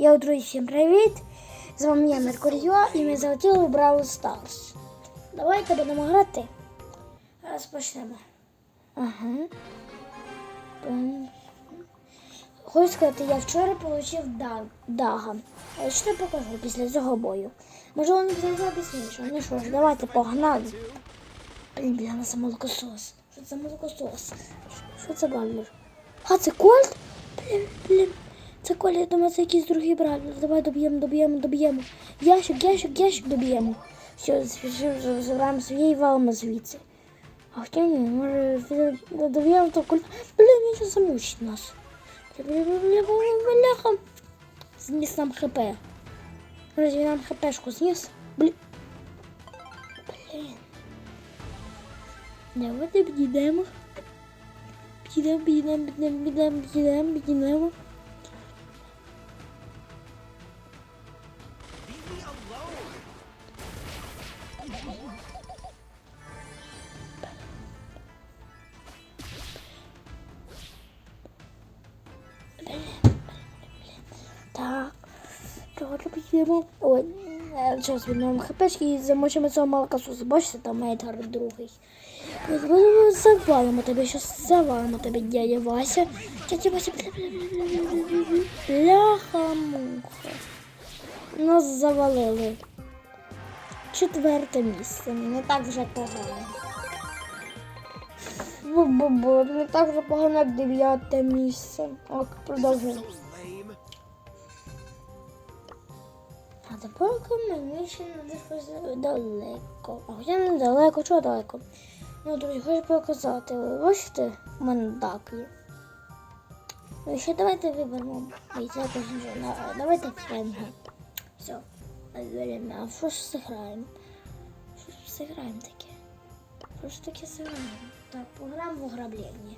Я друзі, всім привіт! З вами я Меркуріо і ми залетіли в Бравл Старс. Давайте будемо грати. Розпочнемо. Ага. Хочу сказати, я вчора отримав дага. Я ще покажу після цього бою. Можливо, не буде пізніше. Ну що ж, давайте погнали. Блін, бля, на молокосос. Що це молокосос? Що це бамбер? А, це кольт? Блін, блін. Це Коля, я думаю, це якийсь другий брат. Давай доб'ємо, доб'ємо, доб'ємо. Ящик, ящик, ящик доб'ємо. Все, забираємо свій і валимо звідси. А хоча ні, може доб'ємо то Коля. Блін, він замучить нас. Бляха. Зніс нам хп. Разве нам хпшку зніс? Блін. Блін. Давайте підійдемо. Підійдемо, підійдемо, підійдемо, підійдемо, підійдемо, Давайте. Ой, е, зараз відновимо хпшки і замочимо цього молокосуса. Бачите, там метр другий. Завалимо тебе, щас завалимо тебе, дядя Вася. Дядя Вася. Бляха-муха. Нас завалили. Четверте місце. Не так вже погано. Не так вже погано, як дев'яте місце. Ок, продовжуємо. А тепер мені ще не далеко. А хоча не далеко, чого далеко? Ну, друзі, хочу показати. Ви бачите, в мене так є. Ну, ще давайте виберемо. Давайте френга. Все. А що ж зіграємо? Що ж зіграємо таке? Що ж таке зіграємо? Так, пограємо в ограблення.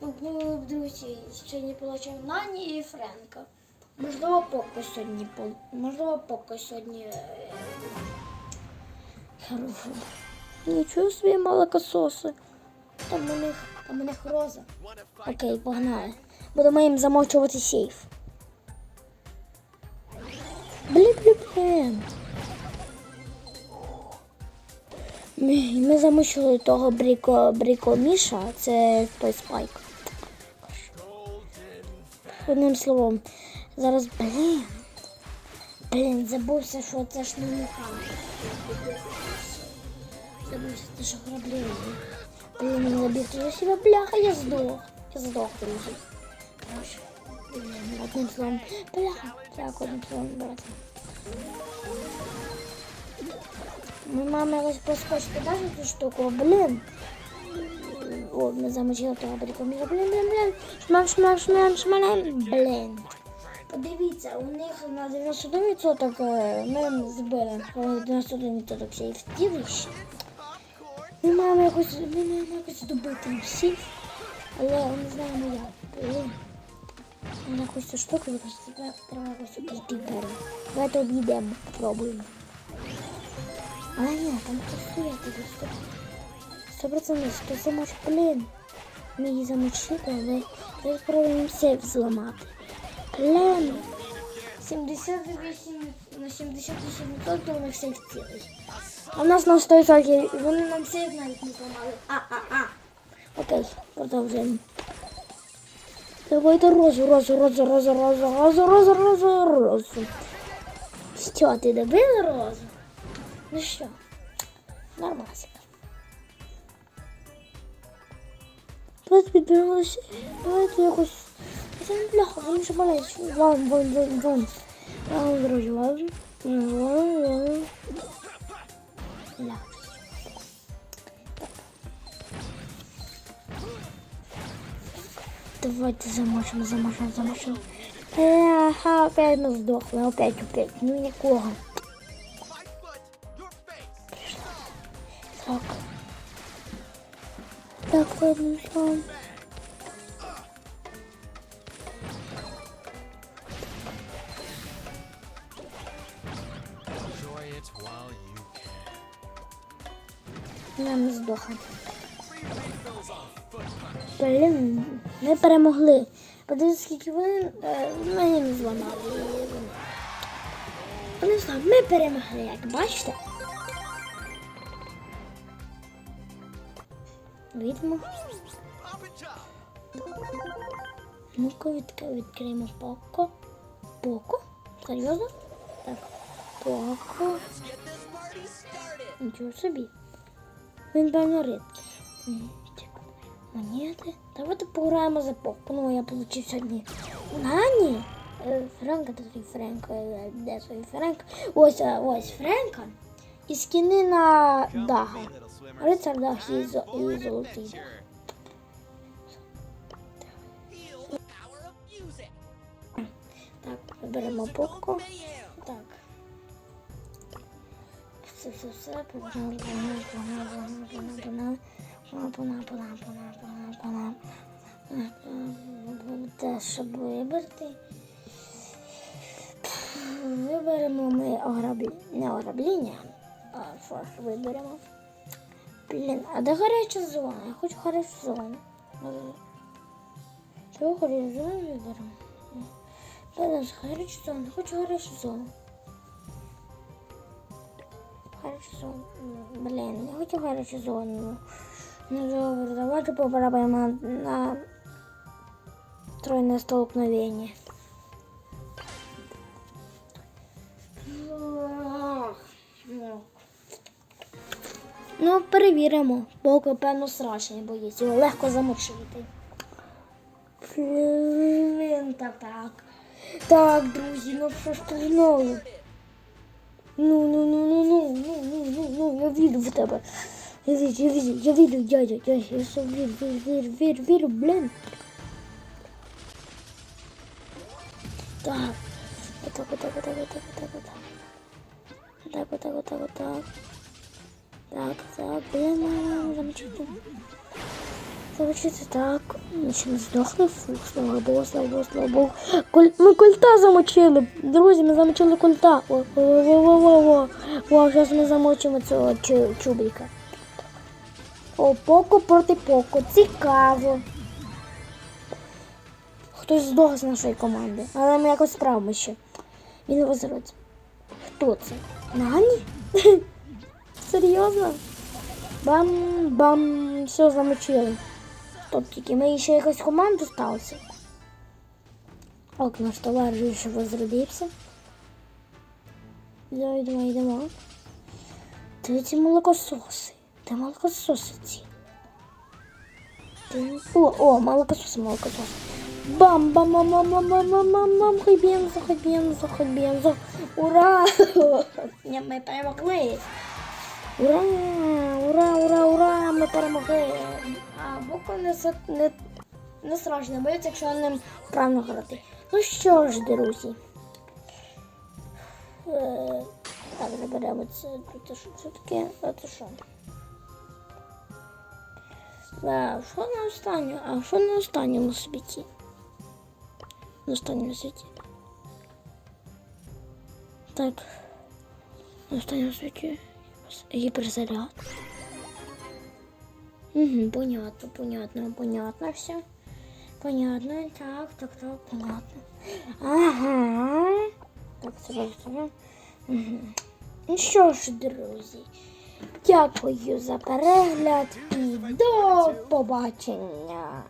Ну, ну, друзі, не получив Нані і Френка. Можливо, поки сьогодні можливо, поки сьогодні е. Нічого собі молокососи. Там у них, там у них роза. Окей, погнали. Будемо їм замовчувати сейф. Блін. Ми, ми замучили того бріко, бріко Міша, це той спайк. Одним словом, зараз, блін. Блін, забувся, що це ж не механик. Забувся, це ж ограблення. Блін, не забіг до себе, бляха, я здох. Я здох, друзі. Короче, блін, одним словом, бляха, так, одним словом, брати. Ми мамі якось проскочити даже цю штуку, блін. О, ми замочили того брикоміра, блін, блін, блін. Шмам, шмам, шмам, шмалем, блін. Подивіться, у них на 91% е, ми збили, коли 91% всієї втілища. Ми маємо якось, ми маємо якось добити їх але не знаємо як. Блін. Нам цю штуку використати, треба- треба якось обійти перед. Давайте обійдемо, попробуємо. А ні, там хтось стоять, тут. Сто процентів, хто замочить, блін. Ми її замочили, але ми спробуємо сейф зламати. Блін. 78 на 78% у них сейф цілий. А в нас на 100%, вони нам сейф навіть не зламали. А, а, а. Окей, продовжуємо. Давайте розу, розу, розу, розу, розу, розу, розу, розу, розу. Що, ти добила розу? Ну що, нормасик. Давайте підберемося. Давайте якось. Noch wollen wir schon mal jetzt. Wollen, wollen, wollen, wollen. Wollen wir euch lassen? Wollen, wollen. Ja. Давайте замочим, замочим, замочим. Эх, опять мы сдохли, опять, опять, ну никого. Пришло. Так. Так, ладно, что? Can. Я. Блін, ми перемогли. Подивіться, скільки вони е, мені зламали. Вони зламали. Ми перемогли, як бачите. Видимо. Ну-ка відк... відкриємо Поко. Поко? Серйозно? Так. Поко. Нічого собі. Він певно рідкий. Монети. Давайте пограємо за Поко. Ну, я получив сьогодні. Нані? Е, Френка, де твій Френк? Е, Де твій Френк? Ось, е, ось Френка. І скини на Дага. Рицар Даг і, зо- і золотий Так, виберемо Поко. Так. Все, все, все. Погнали, погнали, погнали, погнали, погнали, погнали, погнали, погнали, погнали. Те, щоб вибрати. Виберемо ми ограблі... не ограбління, а форс виберемо. Блін, а де гаряча зона? Я хочу гарячу зону. Чого гарячу зону виберемо? Зараз гарячу зону, хочу гарячу зону. Гарячу зону. Блін, я хочу гарячу зону. Ну добре, давайте попробуємо на, тройне столкновення. Ну, перевіримо. Поки певно страшний боїться. Його легко замочити. Блін, так, так. Так, друзі, ну що ж знову? Ну, ну, ну, ну, ну, ну, ну, ну, ну, я вірю в тебе. Я вижу, я вижу, я вижу, дядя, дядя, я все вижу, вижу, вижу, вижу, вижу, блин. Так, вот так, вот так, вот так, вот так, вот так, вот так. Вот так, вот так, вот так, так. Так, блин, замечательно. Замечательно, так. Нічим здохли, фух, слава богу, слава богу, слава богу. Коль... Ми культа замочили, друзі, ми замочили культа. О, о, о, о, о, о, о. о зараз ми замочимо цього чубіка. О, Поко проти Поко, цікаво. Хтось здох з нашої команди, але ми якось справимо ще. Він возродиться. Хто це? Нані? Серйозно? Бам-бам, все замочили. Стоп, тільки ми ще якось команду сталося. Ок, наш товариш ще возродився. Йдемо, йдемо, ці молокососи. Ти молокососи ці. Ти... О, о, молокососи, молокососи. Бам, бам, бам, бам, бам, бам, бам, бам, бам, хоть бензо, хоть бензо, хоть бензо. Ура! Ні, Ми перемогли. Ура! Ура, ура, ура! Ми перемогли! А Боко не, не, не страшно боїться, якщо ним правильно грати. Ну що ж, друзі. Е, так, заберемо це. Це що це таке? Це що? Да, що на останньому? А що на останньому світі? На останньому світі. Так. На останньому світі. Гіперзаряд. Угу, понятно, понятно, понятно все. Понятно, так, так, так, понятно. Ага. Так, сразу. Угу. Ну що ж, друзі, Дякую за перегляд і до побачення.